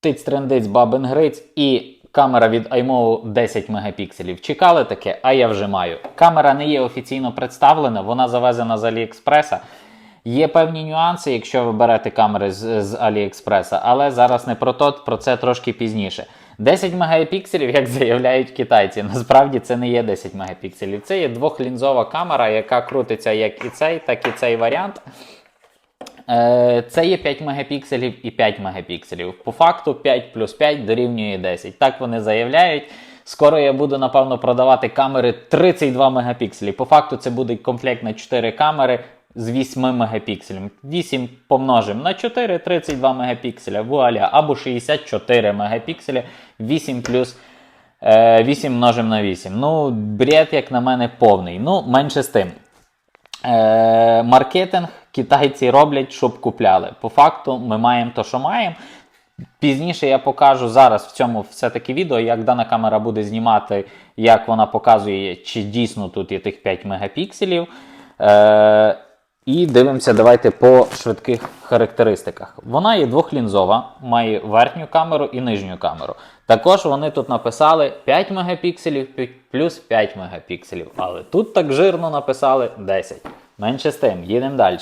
Тиць трендиць бабин гриць і камера від iMovie 10 мегапікселів. Чекали таке, а я вже маю. Камера не є офіційно представлена, вона завезена з Аліекспреса. Є певні нюанси, якщо ви берете камери з, з Аліекспреса, але зараз не про то, про це трошки пізніше. 10 мегапікселів, як заявляють китайці, насправді це не є 10 мегапікселів. Це є двохлінзова камера, яка крутиться як і цей, так і цей варіант. Е, Це є 5 мегапікселів і 5 мегапікселів. По факту 5 плюс 5 дорівнює 10. Так вони заявляють. Скоро я буду, напевно, продавати камери 32 мегапікселі. По факту це буде комплект на 4 камери з 8 мегапікселів. 8 помножимо на 4, 32 мегапікселя. Вуаля, або 64 мегапікселя, 8 плюс е, 8 множимо на 8. Ну, бред, як на мене, повний. Ну, менше з тим. Е, маркетинг китайці роблять, щоб купляли. По факту, ми маємо то, що маємо. Пізніше я покажу зараз в цьому все-таки відео, як дана камера буде знімати, як вона показує, чи дійсно тут є тих 5 мегапікселів. Е, і дивимося, давайте по швидких характеристиках. Вона є двохлінзова, має верхню камеру і нижню камеру. Також вони тут написали 5 мегапікселів плюс 5 мегапікселів. Але тут так жирно написали 10. Менше з тим, їдемо далі.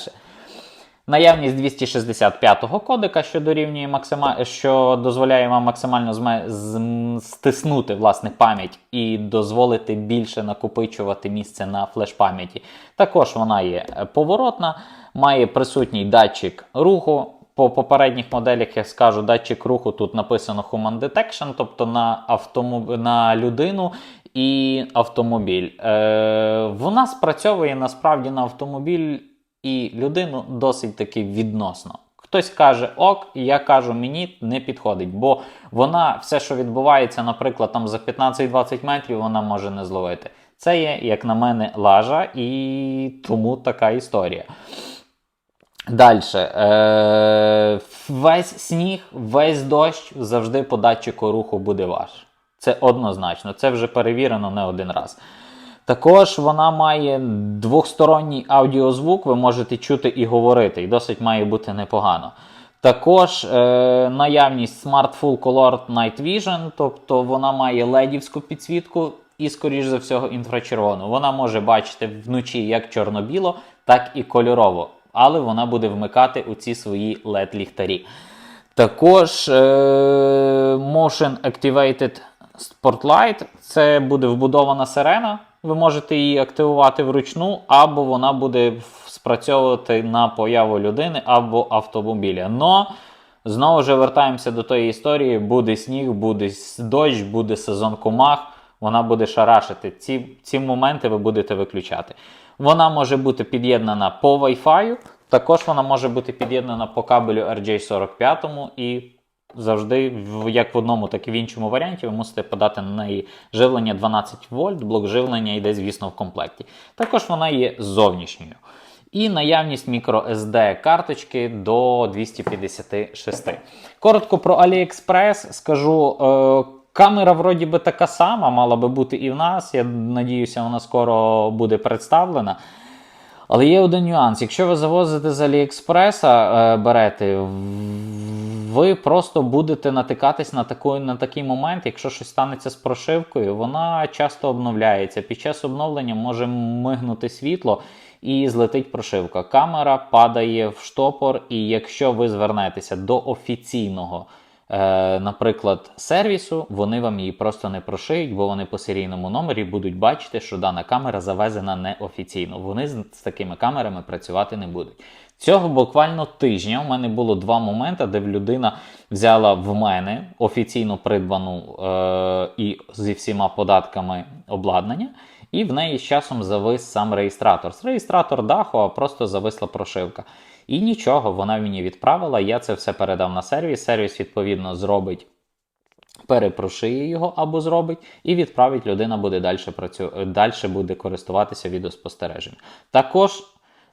Наявність 265-го кодека, що дорівнює максима... що дозволяє вам максимально зме... з- стиснути власне пам'ять і дозволити більше накопичувати місце на флеш-пам'яті. Також вона є поворотна, має присутній датчик руху. По попередніх моделях я скажу, датчик руху тут написано Human Detection, тобто на, автомоб... на людину і автомобіль. Е... Вона спрацьовує насправді на автомобіль і людину досить таки відносно. Хтось каже ок, і я кажу, мені не підходить, бо вона все, що відбувається, наприклад, там за 15-20 метрів, вона може не зловити. Це є, як на мене, лажа, і тому така історія. Далі. Е, весь сніг, весь дощ завжди по датчику руху буде ваш. Це однозначно, це вже перевірено не один раз. Також вона має двохсторонній аудіозвук, ви можете чути і говорити, і досить має бути непогано. Також е, наявність Smart Full Color Night Vision, тобто вона має ледівську підсвітку і, скоріш за всього, інфрачервону. Вона може бачити вночі як чорно-біло, так і кольорово, але вона буде вмикати у ці свої LED-ліхтарі. Також е, Motion Activated Spotlight це буде вбудована сирена. Ви можете її активувати вручну, або вона буде спрацьовувати на появу людини або автомобіля. Но знову ж вертаємося до тої історії: буде сніг, буде дощ, буде сезон комах. Вона буде шарашити. Ці, ці моменти ви будете виключати. Вона може бути під'єднана по Wi-Fi, також вона може бути під'єднана по кабелю RJ45 і завжди, як в одному, так і в іншому варіанті, ви мусите подати на неї живлення 12 вольт, блок живлення йде, звісно, в комплекті. Також вона є зовнішньою. І наявність microSD карточки до 256. Коротко про AliExpress скажу. Е, камера вроді би така сама, мала би бути і в нас. Я надіюся, вона скоро буде представлена. Але є один нюанс. Якщо ви завозите з Аліекспреса, е, берете, ви просто будете натикатись на, таку, на такий момент, якщо щось станеться з прошивкою, вона часто обновляється. Під час обновлення може мигнути світло і злетить прошивка. Камера падає в штопор, і якщо ви звернетеся до офіційного. Е, наприклад, сервісу, вони вам її просто не прошиють, бо вони по серійному номері будуть бачити, що дана камера завезена неофіційно. Вони з, з такими камерами працювати не будуть. Цього буквально тижня у мене було два моменти, де людина взяла в мене офіційно придбану е, і зі всіма податками обладнання, і в неї з часом завис сам реєстратор. Реєстратор даху, а просто зависла прошивка. І нічого, вона мені відправила. Я це все передав на сервіс. Сервіс, відповідно, зробить. Перепрошиє його або зробить, і відправить людина буде далі працю... далі буде користуватися відеоспостереженням. Також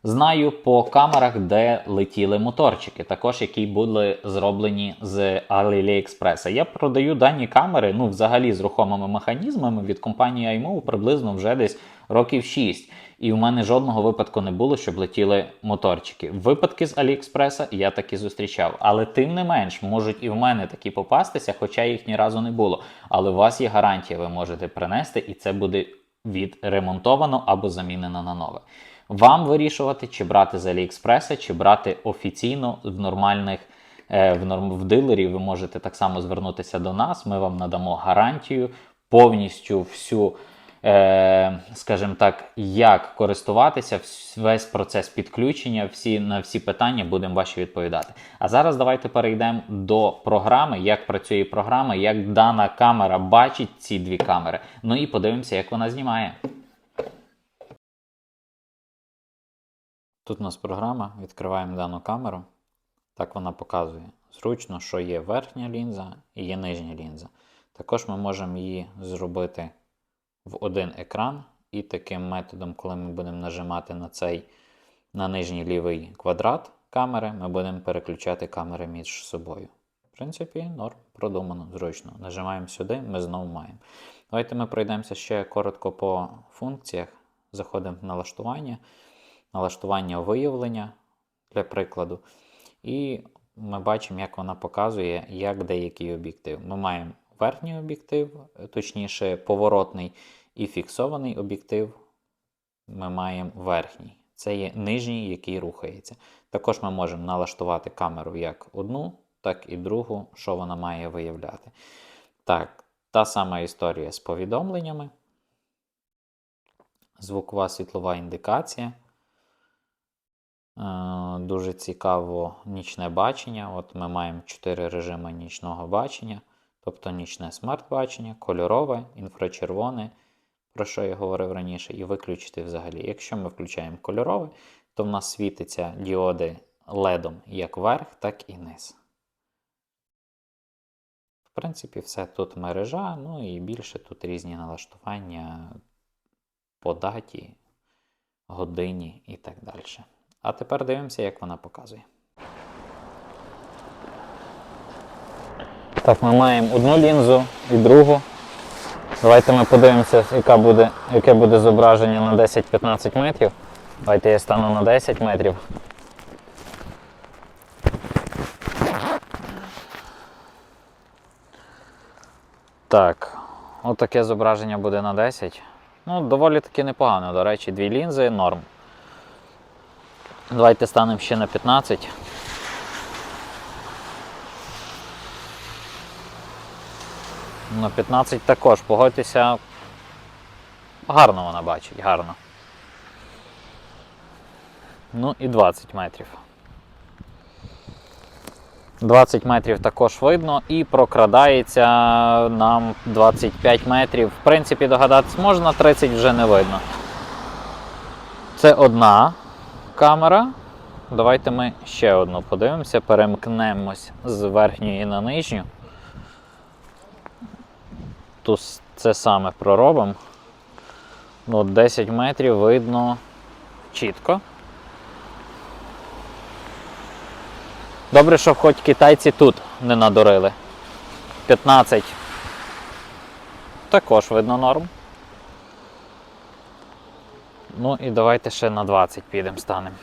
знаю по камерах, де летіли моторчики, також які були зроблені з AliExpress. Я продаю дані камери, ну взагалі з рухомими механізмами від компанії iMove приблизно вже десь років 6. І в мене жодного випадку не було, щоб летіли моторчики. Випадки з Аліекспреса я таки зустрічав. Але тим не менш, можуть і в мене такі попастися, хоча їх ні разу не було. Але у вас є гарантія, ви можете принести, і це буде відремонтовано або замінено на нове. Вам вирішувати, чи брати з Аліекспреса, чи брати офіційно в нормальних е, в, норм, в дилері. Ви можете так само звернутися до нас. Ми вам надамо гарантію, повністю всю, е, скажімо так, як користуватися, весь процес підключення, всі на всі питання будемо ваші відповідати. А зараз давайте перейдемо до програми, як працює програма, як дана камера бачить ці дві камери. Ну і подивимося, як вона знімає. Тут у нас програма, відкриваємо дану камеру. Так вона показує. Зручно, що є верхня лінза і є нижня лінза. Також ми можемо її зробити в один екран, і таким методом, коли ми будемо нажимати на цей на нижній лівий квадрат камери, ми будемо переключати камери між собою. В принципі, норм, продумано, зручно. Нажимаємо сюди, ми знову маємо. Давайте ми пройдемося ще коротко по функціях. Заходимо в налаштування, налаштування виявлення для прикладу. І ми бачимо, як вона показує, як деякий об'єктив. Ми маємо верхній об'єктив, точніше, поворотний і фіксований об'єктив. Ми маємо верхній. Це є нижній, який рухається. Також ми можемо налаштувати камеру як одну, так і другу, що вона має виявляти. Так, та сама історія з повідомленнями. Звукова світлова індикація. Е, Дуже цікаво нічне бачення. От ми маємо 4 режими нічного бачення, тобто нічне смарт-бачення, кольорове, інфрачервоне, про що я говорив раніше, і виключити взагалі. Якщо ми включаємо кольорове, то в нас світиться діоди LED як вверх, так і низ. В принципі, все тут мережа, ну і більше тут різні налаштування по даті, годині і так далі. А тепер дивимося, як вона показує. Так, ми маємо одну лінзу і другу. Давайте ми подивимося, яка буде, яке буде зображення на 10-15 метрів. Давайте я стану на 10 метрів. Так, отаке зображення буде на 10. Ну, доволі таки непогано, до речі, дві лінзи норм. Давайте станемо ще на 15. На 15 також, погодьтеся. Гарно вона бачить, гарно. Ну і 20 метрів. 20 метрів також видно і прокрадається нам 25 метрів. В принципі, догадатись можна, 30 вже не видно. Це одна камера. Давайте ми ще одну подивимося, перемкнемось з верхньої на нижню. Тут це саме проробимо. Ну, 10 метрів видно чітко. Добре, що хоч китайці тут не надурили. 15. Також видно норм. Ну і давайте ще на 20 підемо станемо.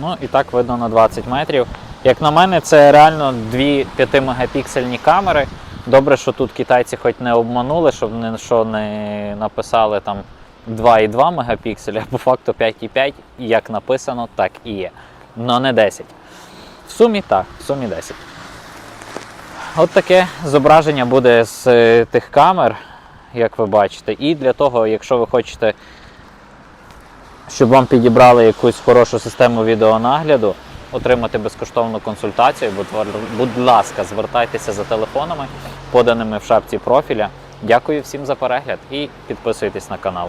Ну і так видно на 20 метрів. Як на мене, це реально дві 5-мегапіксельні камери. Добре, що тут китайці хоч не обманули, щоб не, що не написали там 2,2 мегапікселя, а по факту 5,5, як написано, так і є. Но не 10. В сумі так, в сумі 10. От таке зображення буде з е, тих камер, як ви бачите. І для того, якщо ви хочете, щоб вам підібрали якусь хорошу систему відеонагляду, отримати безкоштовну консультацію, будь, будь ласка, звертайтеся за телефонами, поданими в шапці профіля. Дякую всім за перегляд і підписуйтесь на канал.